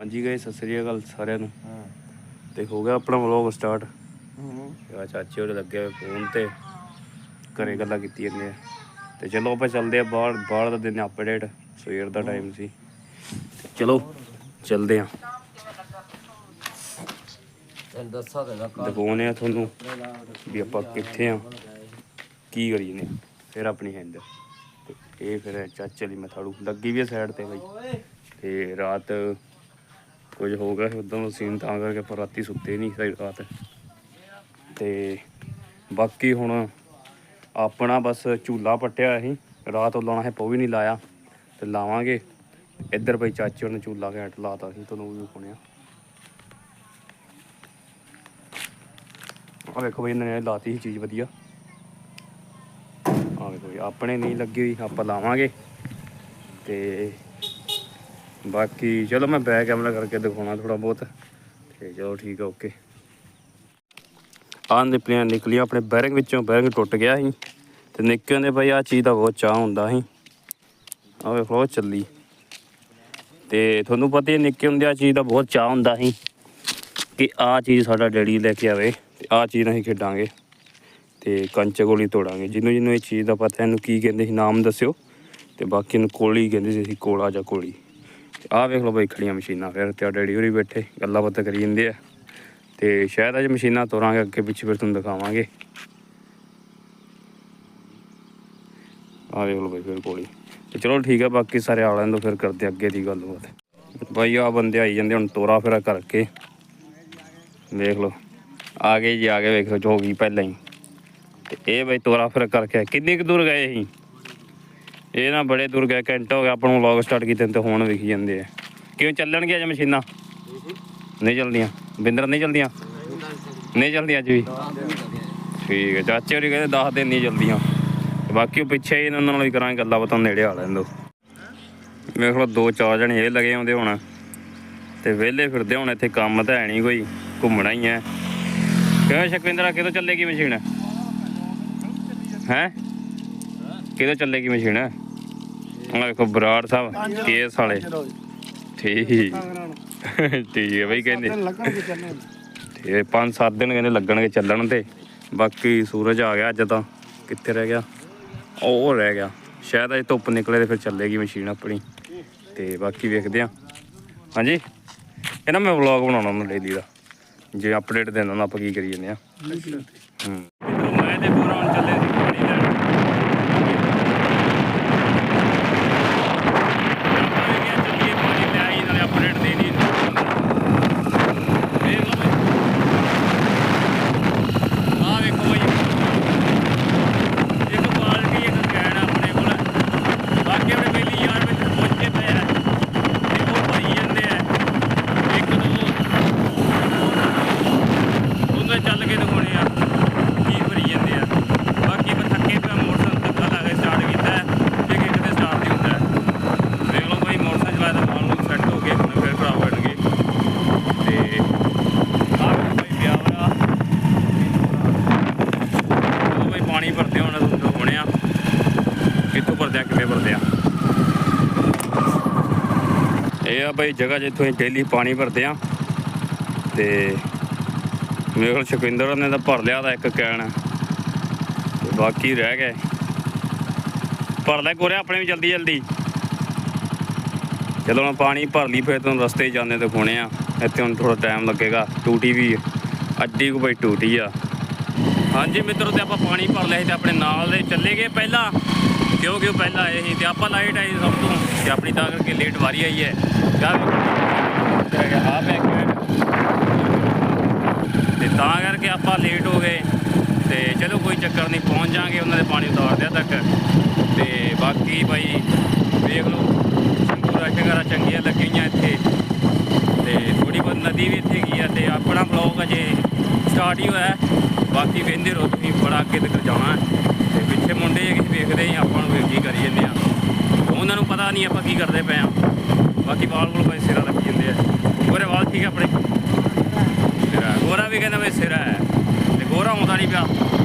ਹਾਂਜੀ ਗਏ ਸਤਿ ਸ੍ਰੀ ਅਕਾਲ ਸਾਰਿਆਂ ਨੂੰ। ਹਾਂ। ਤੇ ਹੋ ਗਿਆ ਆਪਣਾ ਵਲੌਗ ਸਟਾਰਟ ਹੂੰ। ਆ ਚਾਚੇ ਉਹਦੇ ਲੱਗੇ ਹੋਏ ਫੋਨ ਤੇ। ਘਰੇ ਗੱਲਾਂ ਕੀਤੀ ਜਾਂਦੇ ਆ ਤੇ ਚਲੋ ਆਪਾਂ ਚੱਲਦੇ ਆ ਬਾਹਰ। ਬਾਹਰ ਦਾ ਦਿਨ ਅਪਡੇਟ ਸਵੇਰ ਦਾ ਟਾਈਮ ਸੀ। ਤੇ ਚਲੋ ਚੱਲਦੇ ਆ। ਤੈਨੂੰ ਦੱਸਾਂ ਤੇ ਨਾ ਦਿਖਾਉਂਦੇ ਆ ਤੁਹਾਨੂੰ ਵੀ ਆਪਾਂ ਕਿੱਥੇ ਆ। ਕੀ ਕਰੀ ਨੇ ਫਿਰ ਆਪਣੀ ਹੈਂਡ ਤੇ ਇਹ ਫਿਰ ਚਾਚੇ ਲਈ ਮਥਾੜੂ ਲੱਗੀ ਵੀ ਸਾਈਡ ਤੇ ਬਈ। ਤੇ ਰਾਤ ਕੁਝ ਹੋ ਗਿਆ ਉਦੋਂ ਦਾ ਸੀਨ ਤਾਂ ਕਰਕੇ ਪਰ ਰਾਤੀ ਸੁੱਤੇ ਨਹੀਂ ਸੀ ਰਾਤ। ਤੇ ਬਾਕੀ ਹੁਣ ਆਪਣਾ ਬਸ ਝੂਲਾ ਪੱਟਿਆ ਅਸੀਂ, ਰਾਤ ਉਹ ਲਾਉਣਾ ਹੈ ਪੋ ਵੀ ਨਹੀਂ ਲਾਇਆ। ਤੇ ਲਾਵਾਂਗੇ। ਇੱਧਰ ਬਈ ਚਾਚੇ ਨੇ ਝੂਲਾ ਘੈਂਟ ਲਾਤਾ ਸੀ, ਤੁਹਾਨੂੰ ਵੀ ਸੁਣਿਆ ਆ। ਵੇਖੋ ਬਈ ਇਹਨਾਂ ਨੇ ਲਾਤੀ ਸੀ ਚੀਜ਼ ਵਧੀਆ। ਆ ਵੇਖੋ ਆਪਣੇ ਨਹੀਂ ਲੱਗੀ ਹੋਈ, ਆਪਾਂ ਲਾਵਾਂਗੇ। ਤੇ ਬਾਕੀ ਚਲੋ ਮੈਂ ਬੈਕ ਕੈਮਰਾ ਕਰਕੇ ਦਿਖਾਉਣਾ ਥੋੜਾ ਬਹੁਤ। ਤੇ ਚਲੋ ਠੀਕ ਆ ਓਕੇ ਆਹ ਦੇ ਪਲੇਨ ਨਿਕਲੀ ਆਪਣੇ ਬੈਰਿੰਗ ਵਿੱਚੋਂ ਬੈਰਿੰਗ ਟੁੱਟ ਗਿਆ ਸੀ। ਤੇ ਨਿੱਕੇ ਹੁੰਦੇ ਭਾਈ ਆ ਚੀਜ਼ ਦਾ ਬਹੁਤ ਚਾਹ ਹੁੰਦਾ ਸੀ। ਆ ਵੇਖੋ ਉਹ ਚੱਲੀ। ਤੇ ਤੁਹਾਨੂੰ ਪਤਾ ਹੀ ਨਿੱਕੇ ਹੁੰਦੇ ਆ ਚੀਜ਼ ਦਾ ਬਹੁਤ ਚਾਹ ਹੁੰਦਾ ਸੀ ਕਿ ਆ ਚੀਜ਼ ਸਾਡਾ ਡੈਡੀ ਲੈ ਕੇ ਆਵੇ ਤੇ ਆ ਚੀਜ਼ ਨਾਲ ਅਸੀਂ ਖੇਡਾਂਗੇ ਤੇ ਕੰਚ ਗੋਲੀ ਤੋੜਾਂਗੇ। ਜਿਹਨੂੰ ਜਿਹਨੂੰ ਇਹ ਚੀਜ਼ ਦਾ ਪਤਾ ਇਹਨੂੰ ਕੀ ਕਹਿੰਦੇ ਸੀ, ਨਾਮ ਦੱਸਿਓ। ਤੇ ਬਾਕੀ ਨੂੰ ਕੋਲੀ ਕਹਿੰਦੇ ਸੀ, ਅਸੀਂ ਕੋਲਾ ਜਾਂ ਕੋਲੀ ਆਹ ਵੇਖ ਲਓ ਬਈ ਖੜੀਆਂ ਮਸ਼ੀਨਾਂ ਫਿਰ ਤੇ ਡੈਡੀ ਹੋਰੀ ਬੈਠੇ, ਗੱਲਾਂ ਬਾਤਾਂ ਕਰੀ ਜਾਂਦੇ ਆ। ਤੇ ਸ਼ਾਇਦ ਅੱਜ ਮਸ਼ੀਨਾਂ ਤੋਰਾਂਗੇ, ਅੱਗੇ ਪਿੱਛੇ ਫਿਰ ਤੁਹਾਨੂੰ ਦਿਖਾਵਾਂਗੇ। ਆਹ ਵੇਖ ਲਓ ਬਈ ਫਿਰ ਕੋਲੀ ਤੇ ਚਲੋ ਠੀਕ ਆ, ਬਾਕੀ ਸਾਰੇ ਆ ਤੋਂ ਫਿਰ ਕਰਦੇ ਅੱਗੇ ਦੀ ਗੱਲਬਾਤ। ਬਾਈ ਆ ਬੰਦੇ ਆਈ ਜਾਂਦੇ, ਹੁਣ ਤੋਰਾ ਫੇਰਾ ਕਰਕੇ। ਵੇਖ ਲਓ, ਆ ਗਏ ਜੀ, ਆ ਗਏ, ਵੇਖੋ ਜੋ ਹੋ ਗਈ ਪਹਿਲਾਂ ਹੀ। ਤੇ ਇਹ ਬਈ ਤੋਰਾ ਫੇਰਾ ਕਰਕੇ ਕਿੰਨੀ ਕੁ ਦੂਰ ਗਏ ਸੀ? ਇਹ ਨਾ ਬੜੇ ਦੂਰ ਗਏ, ਘੰਟਾ ਹੋ ਗਿਆ, ਆਪਾਂ ਨੂੰ ਵਲੌਗ ਸਟਾਰਟ ਕੀਤੇ ਤੇ ਹੁਣ ਵਿਖੀ ਜਾਂਦੇ ਆ। ਕਿਉਂ ਚੱਲਣਗੇ ਅਜ ਮਸ਼ੀਨਾਂ? ਨਹੀਂ ਚੱਲਦੀਆਂ। ਬਿੰਦਰ, ਨਹੀਂ ਚੱਲਦੀਆਂ? ਨਹੀਂ ਚੱਲਦੀਆਂ ਅੱਜ ਵੀ? ਠੀਕ ਹੈ ਚਾਚੇ ਹੋਰੀ ਕਹਿੰਦੇ 10 ਦਿਨ ਨਹੀਂ ਚੱਲਦੀਆਂ। ਬਾਕੀ ਉਹ ਪਿੱਛੇ ਹੀ ਇਹਨਾਂ ਨਾਲ ਵੀ ਕਰਾਂਗੇ ਗੱਲਾਂ ਬਾਤਾਂ, ਨੇੜੇ ਆ ਲੈਣ ਦੋ। ਮੇਰੇ ਕੋਲ ਦੋ ਚਾਰ ਜਣੇ ਇਹ ਲੱਗੇ ਆਉਂਦੇ ਹੁਣ। ਤੇ ਵਿਹਲੇ ਫਿਰਦੇ ਹੁਣ, ਇੱਥੇ ਕੰਮ ਤਾਂ ਹੈ ਨਹੀਂ ਕੋਈ, ਘੁੰਮਣਾ ਹੀ ਹੈ। ਕਿਉਂ ਸ਼ਕਵਿੰਦਰਾ ਕਿਦੋਂ ਚੱਲੇਗੀ ਮਸ਼ੀਨ? ਹੈ? ਕਿਦੋਂ ਚੱਲੇਗੀ ਮਸ਼ੀਨ? ਆ ਵੇਖੋ ਬਰਾੜ ਸਾਹਿਬ ਕੇਸ ਵਾਲੇ। ਠੀਕ। ਠੀਕ ਹੈ ਬਈ ਕਹਿੰਦੇ। ਤੇ ਪੰਜ ਸੱਤ ਦਿਨ ਕਹਿੰਦੇ ਲੱਗਣਗੇ ਚੱਲਣ ਤੇ। ਬਾਕੀ ਸੂਰਜ ਆ ਗਿਆ ਅੱਜ ਤਾਂ। ਕਿੱਥੇ ਰਹਿ ਗਿਆ? ਉਹ ਰਹਿ ਗਿਆ। ਸ਼ਾਇਦ ਅਜੇ ਧੁੱਪ ਨਿਕਲੇ ਤੇ ਫਿਰ ਚੱਲੇਗੀ ਮਸ਼ੀਨ ਆਪਣੀ। ਤੇ ਬਾਕੀ ਵੇਖਦੇ ਆ ਹਾਂਜੀ? ਇਹ ਨਾ ਮੈਂ ਵਲੌਗ ਬਣਾਉਣਾ ਉਹਨਾਂ ਡੇਲੀ ਦਾ। ਜੇ ਅਪਡੇਟ ਦੇਣਾ ਨਾ ਆਪਾਂ ਕੀ ਕਰੀ ਜਾਂਦੇ ਆ ਹੂੰ। ਮੈਂ ਤੇ ਪੂਰਾ ਹੁਣ ਚੱਲੇ ਸੀ ਪਾਣੀ ਲੈਣ ਆਪਾਂ ਵੀ ਕਿਹਾ ਚੱਲੀਏ ਪਾਣੀ ਲੈ ਆਈ ਨਾਲੇ ਅਪਡੇਟ ਦੇਣੀ ਵੇਖ ਲਓ ਬਈ ਆ ਵੇਖੋ ਬਈ ਇੱਕ ਬਾਲਟੀ ਇੱਕ ਕੈਨ ਆਪਣੇ ਕੋਲ ਬਾਕੀ ਆਪਣੇ ਪਹਿਲੀ ਯਾਰ ਵਿੱਚ ਪਹੁੰਚੇ ਪਏ ਆ ਤੇ ਉਹ ਭਰੀ ਜਾਂਦੇ ਆ ਇੱਕ ਦੋ ਉਹਨੇ ਚੱਲ ਕੇ ਦਿਖਾਉਣੇ ਆ ਕੀ ਭਰੀ ਜਾਂਦੇ ਆ। ਬਾਕੀ ਮੈਂ ਥੱਕੇ ਪਿਆ, ਮੋਟਰਸਾਈਕਲ ਧੱਕਾ ਲਾ ਕੇ ਸਟਾਰਟ ਕੀਤਾ ਜੇ ਕਿ ਕਿਤੇ ਸਟਾਰਟ ਨਹੀਂ ਹੁੰਦਾ ਹੈ। ਲਓ ਭਾਈ ਮੋਟਰਸਾਈਕਲ ਚਲਾਇਆ ਤਾਂ ਮਾਲ ਨੂੰ ਸੈੱਟ ਹੋ ਗਏ, ਹੁਣ ਫਿਰ ਭਰਾ ਬੈਠਣਗੇ ਤੇ ਆਹ ਭਾਈ ਵਿਆਹ ਵਾਲਾ ਉਹ ਭਾਈ ਪਾਣੀ ਭਰਦੇ ਹੁਣ ਤੁਹਾਨੂੰ ਹੋਣੇ ਆ। ਕਿੱਥੋਂ ਭਰਦੇ ਆ, ਕਿਵੇਂ ਭਰਦੇ ਆ? ਇਹ ਆ ਭਾਈ ਜਗ੍ਹਾ ਜਿੱਥੋਂ ਅਸੀਂ ਡੇਲੀ ਪਾਣੀ ਭਰਦੇ ਆ। ਤੇ ਮੇਰੇ ਕੋਲ ਸ਼ਕਵਿੰਦਰ ਨੇ ਤਾਂ ਭਰ ਲਿਆ ਦਾ ਇੱਕ ਕੈਨ। ਤੇ ਬਾਕੀ ਰਹਿ ਗਏ। ਭਰ ਲੈ ਗੋਰਿਆ, ਆਪਣੇ ਵੀ ਜਲਦੀ ਜਲਦੀ। ਚਲੋ ਹੁਣ ਪਾਣੀ ਭਰ ਲਈ, ਫਿਰ ਤੁਹਾਨੂੰ ਰਸਤੇ ਜਾਂਦੇ ਜਾਂਦੇ ਖੋਣੇ ਆ। ਇੱਥੇ ਹੁਣ ਥੋੜਾ ਟਾਈਮ ਲੱਗੇਗਾ। ਟੂਟੀ ਵੀ ਅੱਡੀ ਕੋ ਬਈ ਟੂਟੀ ਆ। ਹਾਂਜੀ ਮਿੱਤਰੋ, ਤੇ ਆਪਾਂ ਪਾਣੀ ਭਰ ਲਿਆ ਸੀ ਤੇ ਆਪਣੇ ਨਾਲ ਦੇ ਚੱਲੇ ਗਏ ਪਹਿਲਾਂ। ਕਿਉਂਕਿ ਉਹ ਪਹਿਲਾਂ ਆਏ ਸੀ? ਤੇ ਆਪਾਂ ਲਾਈਟ ਆਈ ਸਭ ਤੋਂ। ਤੇ ਆਪਣੀ ਤਾਂ ਕਰਕੇ ਲੇਟ ਵਾਰੀ ਆਈ ਹੈ। ਆ ਬੈਕ ਤਾਂ ਕਰਕੇ ਆਪਾਂ ਲੇਟ ਹੋ ਗਏ ਤੇ ਚਲੋ ਕੋਈ ਚੱਕਰ ਨਹੀਂ, ਪਹੁੰਚ ਜਾਾਂਗੇ ਉਹਨਾਂ ਦੇ ਪਾਣੀ ਉਤਾਰਦਿਆਂ ਤੱਕ। ਤੇ ਬਾਕੀ ਭਾਈ ਵੇਖ ਲਓ ਸੰਗੂਰਾ ਸ਼ਗਰਾ ਚੰਗੀਆਂ ਲੱਗੀਆਂ ਇੱਥੇ। ਤੇ ਥੋੜੀ ਬਹੁਤ ਨਦੀ ਵੀ ਇੱਥੇ ਗਈ ਆ ਤੇ ਆਪਣਾ ਬਲੌਗ ਅਜੇ ਸਟਾਰਟ ਹੀ ਹੋਇਆ। ਬਾਕੀ ਵੇਂਦੇ ਰਹੋ ਤੁਸੀਂ, ਬੜਾ ਅੱਗੇ ਤੱਕ ਜਾਣਾ। ਹੈ। ਤੇ ਪਿੱਛੇ ਮੁੰਡੇ ਜੇ ਕਿਸੇ ਵੇਖਦੇ ਹੀ ਆਪਾਂ ਨੂੰ ਕੀ ਕਰੀ ਜਾਂਦੇ ਆ। ਉਹਨਾਂ ਨੂੰ ਪਤਾ ਨਹੀਂ ਆਪਾਂ ਕੀ ਕਰਦੇ ਪਏ ਆ। ਬਾਕੀ ਬਾਲ ਕੋਲ ਭਾਈ ਸਿਰਾ ਲੱਗ ਜਾਂਦੇ ਆ। ਵੀ ਕਹਿੰਦਾ ਮੇਰੇ ਸਿਰ ਹੈ। ਤੇ ਗੋਰਾ ਆਉਂਦਾ ਨਹੀਂ ਪਿਆ।